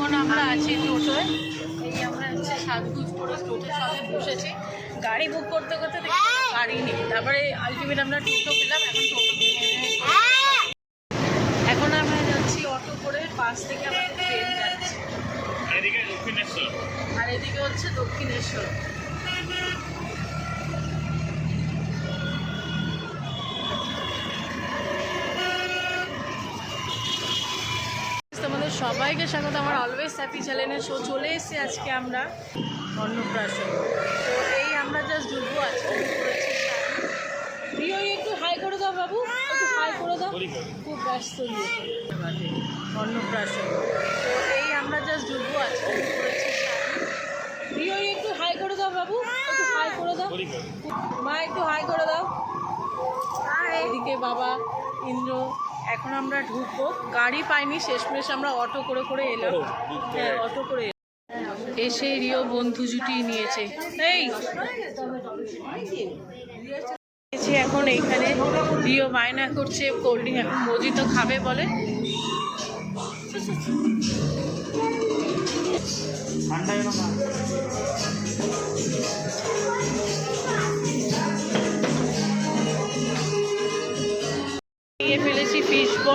এখন আমরা আছি টোটোয়। এই আমরা হচ্ছে সাতগুজ করে টোটোর সামনে বসেছি। গাড়ি বুক করতে করতে গাড়ি নেই। তারপরে আলটিমেট আমরা টোটো পেলাম এখন টোটো এখন আমরা যাচ্ছি অটো করে পাশ থেকে আমাদের ট্রেন যাচ্ছি। আর এদিকে হচ্ছে দক্ষিণেশ্বর। সবাইকে স্বাগত আমার অলওয়েজ হ্যাপি চ্যানেলের শো চলে এসেছি আজকে আমরা অন্নপ্রাশন। তো এই আমরা জাস্ট ঢুকবো আজকে। শাড়ি। একটু হাই করে দাও বাবু একটু হাই করে দাও। খুব ব্যস্ত অন্নপ্রাশন। তো এই আমরা জাস্ট ঢুকবো আজকে। শাড়ি। একটু হাই করে দাও বাবু একটু হাই করে দাও। মা একটু হাই করে দাও। এদিকে বাবা ইন্দ্র। এখন আমরা ঢুকবো। গাড়ি পাইনি শেষমেশ আমরা অটো করে করে এলাম। হ্যাঁ অটো করে এসে রিও বন্ধু জুটি নিয়েছে। এই! এখন এইখানে রিও বায়না করছে কোল্ড ড্রিঙ্ক এখন মজিতো খাবে বলে। নিয়ে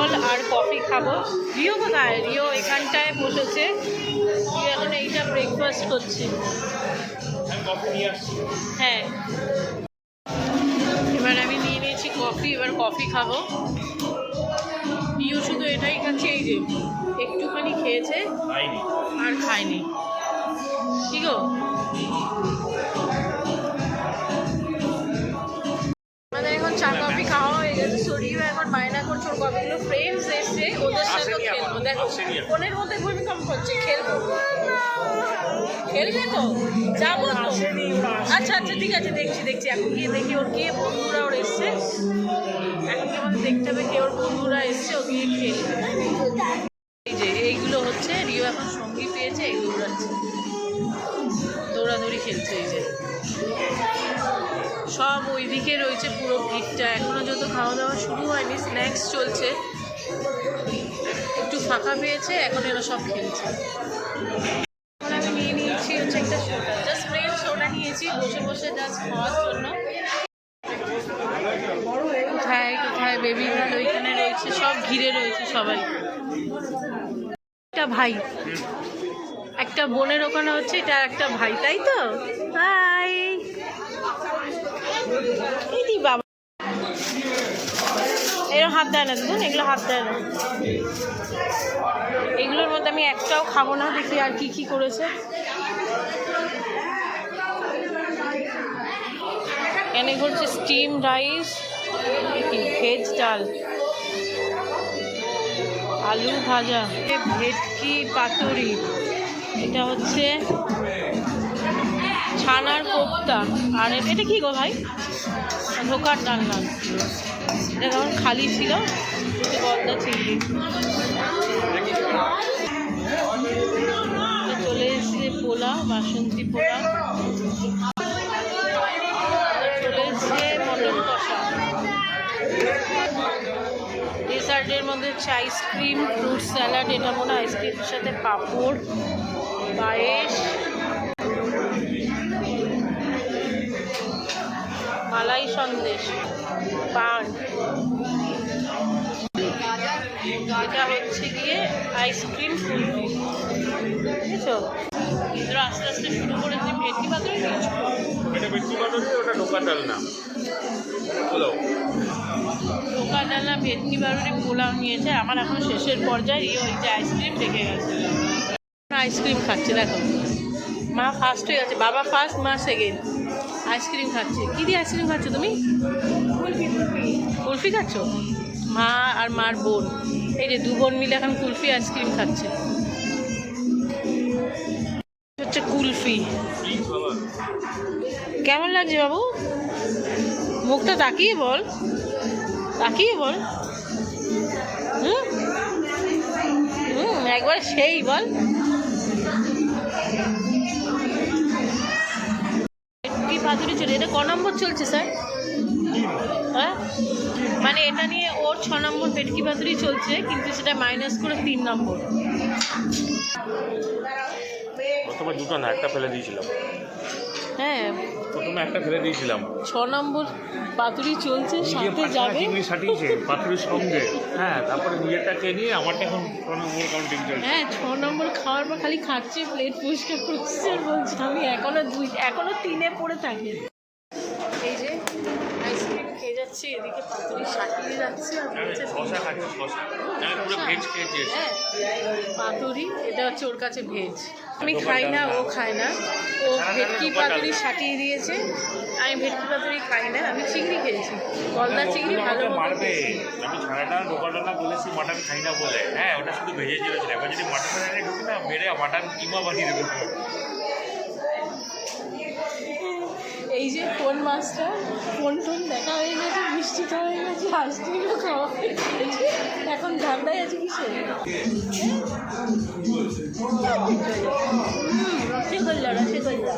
বল আর কফি খাব। রিও কোথায়? রিও এখানটায় বসেছে। এখন এইটা ব্রেকফাস্ট করছে। হ্যাঁ। এবার আমি নিয়ে নিয়েছি কফি এবার কফি খাব। রিও শুধু এটাই খাচ্ছে এই যে একটুখানি খেয়েছে। আর খায়নি। কি গো? আমাদের এখন চা কফি খাওয়া হয়ে গেছে শরীর এখন বায়না করছে ওর কতগুলো ফ্রেন্ডস এসছে ওদের সাথে খেলব। দেখো। ফোনের মধ্যে ভূমিকম্প করছে খেলব। খেলবে তো যাব তো। আচ্ছা আচ্ছা ঠিক আছে দেখছি দেখছি এখন গিয়ে দেখি ওর কে বন্ধুরা ওর এসছে। এখন কি আমাদের দেখতে হবে কে ওর বন্ধুরা এসছে ও গিয়ে খেলবে। এই যে এইগুলো হচ্ছে রিও এখন সঙ্গী পেয়েছে এই দৌড়াচ্ছে। দৌড়াদৌড়ি খেলছে এই যে। সব ওইদিকে রয়েছে পুরো ভিড়টা। এখনও যত খাওয়া দাওয়া শুরু হয়নি স্ন্যাক্স চলছে। একটু ফাঁকা পেয়েছে, এখন এরা সব খেলছে আমি নিয়ে নিয়েছি হচ্ছে একটা সোডা। জাস্ট প্লেন সোডা নিয়েছি, বসে বসে জাস্ট খাওয়ার জন্য। কোথায় কোথায় বেবি গার্ল ওইখানে রয়েছে, সব ঘিরে রয়েছে সবাই। একটা ভাই। একটা বোনের ওখানে হচ্ছে, এটা একটা ভাই, তাই তো? হাই এই বাবা। এরকম হাত দেয় না দেখুন এগুলো হাত দেয় না। এগুলোর মধ্যে আমি একটাও খাব না, দেখি আর কি কি করেছে। এনে করছে স্টিম রাইস ভেজ ডাল। আলু ভাজা, ভেটকি, পাতুরি। এটা হচ্ছে ছানার কোপ্তা। আর এটা কি গো ভাই? ধোকার ডালনা। এটা তখন খালি ছিল গলদা চিংড়ি চলে এসছে পোলা, বাসন্তী পোলা। চলে এসছে মটন কষা। ডেজার্টের মধ্যে হচ্ছে আইসক্রিম ফ্রুট স্যালাড এটা মনে আইসক্রিমের সাথে পাঁপড়, পায়েস। মালাই সন্দেশ পান। এটা হচ্ছে গিয়ে আইসক্রিম ফুলফি বুঝেছ? ইন্দ্র আস্তে আস্তে শুরু করেছে ভেটকি পাতুরি এটা ব্যক্তি পাতুরি ওটা ঢোকার ডাল না ঢোকা ডালা ভেটকি বারুরি পোলাও নিয়েছে আমার এখন শেষের পর্যায়ে ওই যে আইসক্রিম রেখে গেছে। আইসক্রিম খাচ্ছে দেখো। মা ফার্স্ট হয়ে গেছে বাবা ফার্স্ট মা সেকেন্ড আইসক্রিম খাচ্ছে। কী দিয়ে আইসক্রিম খাচ্ছ তুমি? কুলফি খাচ্ছ? মা আর মার বোন। এই যে দু বোন মিলে এখন কুলফি আইসক্রিম খাচ্ছে। হচ্ছে কুলফি। কেমন লাগছে বাবু? মুখটা তাকিয়ে বল। তাকিয়ে বল। হুম? হুম, একবার সেই বল। বাপি পাতুরি চলে এটা ক নম্বর চলছে, স্যার? হ্যাঁ? মানে এটা নিয়ে ওর ছ নম্বর পেটকি পাতুরি চলছে, কিন্তু সেটা মাইনাস করে তিন নম্বর। দুটো না একটা ফেলে দিয়েছিলাম। হ্যাঁ। প্রথমে একটা ফেলে দিয়েছিলাম। ছ নম্বর পাতুরি চলছে সাথে যাবে। চিংড়ি সাটিয়েছে পাতুরির সঙ্গে। হ্যাঁ তারপরে নিজেরটা খেয়ে নিয়ে আমারটা এখন ওভার কাউন্টিং চলছে। হ্যাঁ ছ নম্বর খাওয়ার পর খালি খাচ্ছে প্লেট পরিষ্কার করছে বলছি আমি এখনও দুই এখনও তিনে পড়ে থাকি। এই যে যাচ্ছে এদিকে পাতুরি সাটিয়ে যাচ্ছে আর বলছে হ্যাঁ পাতুরি এটা হচ্ছে ওর কাছে ভেজ। আমি খাই না ও খায় না। ও ভেটকি পাতুরি সাটিয়ে দিয়েছে। আমি ভেটকি পাতুরি খাই না আমি চিংড়ি খেয়েছি। গলদা চিংড়ি ভালো মারবে। আমি ছানাটা দোকানটা না বলেছি মাটন খাই না বলে। হ্যাঁ ওটা শুধু ভেজে চেয়েছিল এবার যদি মাটন ঢুকি না মেরে মাটন কিমা বানিয়ে দেবে। এই যে কোন মাছটা? ফোন টোন দেখা হয়ে গেছে, মিষ্টি খাওয়া হয়ে গেছে, আইসক্রিমও খাওয়া হয়ে গেছে। এখন ধান্দায় আছে রসগোল্লা রসগোল্লা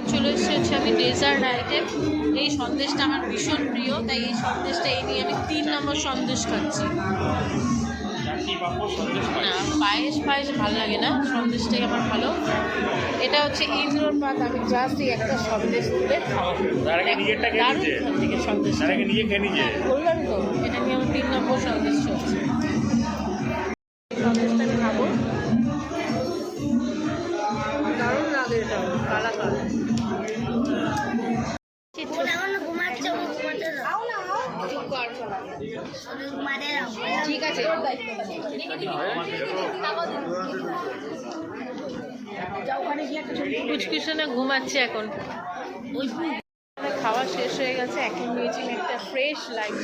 চলে এসেছি আমি ডেজার্ট আইটেম এই সন্দেশটা আমার ভীষণ প্রিয়, তাই এই সন্দেশটা এই নিয়ে আমি তিন নম্বর সন্দেশ খাচ্ছি। না পায়েস পায়েস ভালো লাগে না সন্দেশটাই আমার ভালো। এটা হচ্ছে ইন্দ্রর পাত আমি জাস্ট এই একটা সন্দেশ তুলে সন্দেশ নিচ্ছে বললাম তো এটা নিয়ে আমার তিন নম্বর সন্দেশ চলছে। সন্দেশটা আমি খাব। দারুণ লাগে এটা কালা কালা ওরা এখন ঘুমাচ্ছে ও ঘুমাতে দাও শুধু ঘুমাতে দাও ঠিক আছে কুচকুচনে ঘুমাচ্ছে এখন। খাওয়া শেষ হয়ে গেছে, এখন নিয়েছি একটা ফ্রেশ লাইফ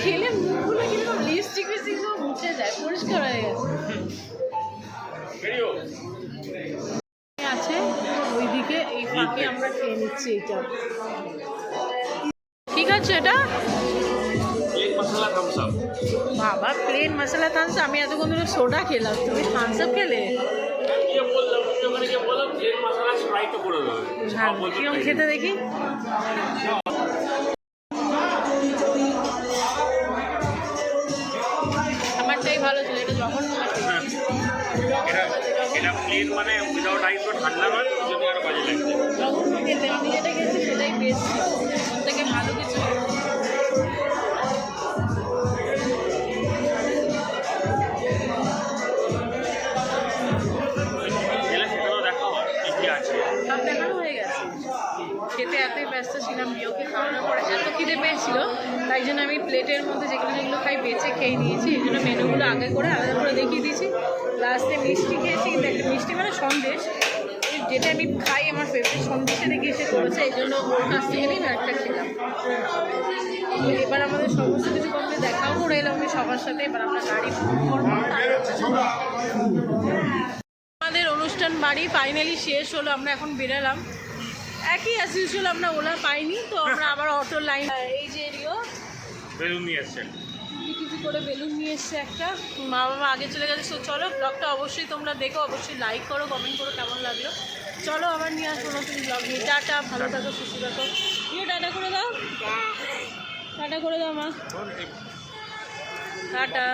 খেলে মুখগুলো কীরকম লিপস্টিক মুছে যায়, পরিষ্কার হয়ে গেছে। আছে, ওইদিকে এই ফাঁকে আমরা খেয়ে নিচ্ছি এটা। ঠিক আছে এটা? বাবা প্লেন মশলা থামস আমি এতক্ষণ ধরে সোডা খেলাম। তুমি থামস আপ খেলে? কিরম খেতে দেখি? আমারটাই ভালো ছিল এটা যখন এটা এটা প্লেন মানে উইদাউট আইস ঠান্ডা নয় যদি আরও বাজে লাগছে যখন খেতে আমি যেটা গেছি সেটাই বেস্ট তাই জন্য আমি প্লেটের মধ্যে যেগুলো যেগুলো খাই বেছে খেয়ে নিয়েছি, এই জন্য মেনুগুলো আগে করে আলাদা করে দেখিয়ে দিয়েছি। লাস্টে মিষ্টি খেয়েছি, কিন্তু একটা মিষ্টি মানে সন্দেশ। যেটা আমি খাই আমার ফেভারিট সন্দেশে দেখে এসে করেছে, এই জন্য ওর কাছ থেকে নিয়ে একটা খেলাম। এবার আমাদের সমস্ত কিছু কমপ্লিট দেখাও করে এলাম আমি সবার সাথে, এবার আমরা গাড়ি আমাদের অনুষ্ঠান বাড়ি ফাইনালি শেষ হলো, আমরা এখন বেরালাম। একই অ্যাজ আমরা ওলা পাইনি, তো আমরা আবার অটো লাইন এই যে বেলুন নিয়ে এসছেন কিছু করে বেলুন নিয়ে এসছে একটা। মা বাবা আগে চলে গেছে তো চলো ব্লগটা অবশ্যই তোমরা দেখো অবশ্যই লাইক করো কমেন্ট করো কেমন লাগল। চলো আবার নিয়ে আসব নতুন ব্লগ নিয়ে। টাটা ভালো থাকো সুস্থ থাকো। নিয়ে টাটা করে দাও। টাটা। করে দাও মা। টাটা।